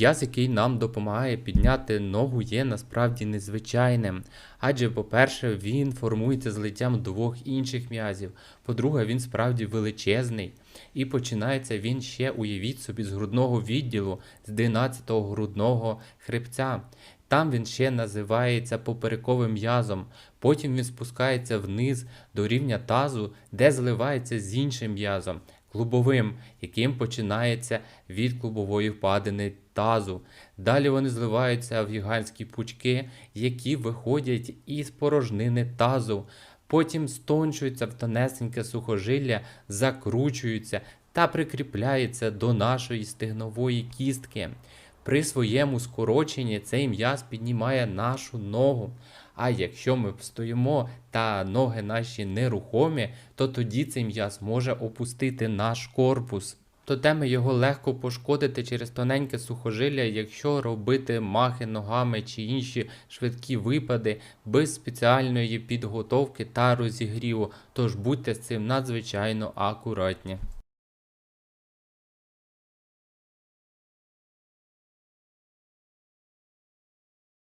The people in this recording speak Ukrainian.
М'яз, який нам допомагає підняти ногу, є насправді незвичайним. Адже, по-перше, він формується злиттям двох інших м'язів. По-друге, він справді величезний. І починається він ще, уявіть собі, з грудного відділу, з 12-го грудного хребця. Там він ще називається поперековим м'язом. Потім він спускається вниз до рівня тазу, де зливається з іншим м'язом, клубовим, яким починається від клубової впадини тазу. Далі вони зливаються в гігантські пучки, які виходять із порожнини тазу. Потім стончуються в тонесеньке сухожилля, закручуються та прикріпляються до нашої стегнової кістки. При своєму скороченні цей м'яз піднімає нашу ногу. А якщо ми стоїмо та ноги наші нерухомі, то тоді цей м'яз може опустити наш корпус. То теми його легко пошкодити через тоненьке сухожилля, якщо робити махи ногами чи інші швидкі випади без спеціальної підготовки та розігріву. Тож будьте з цим надзвичайно акуратні.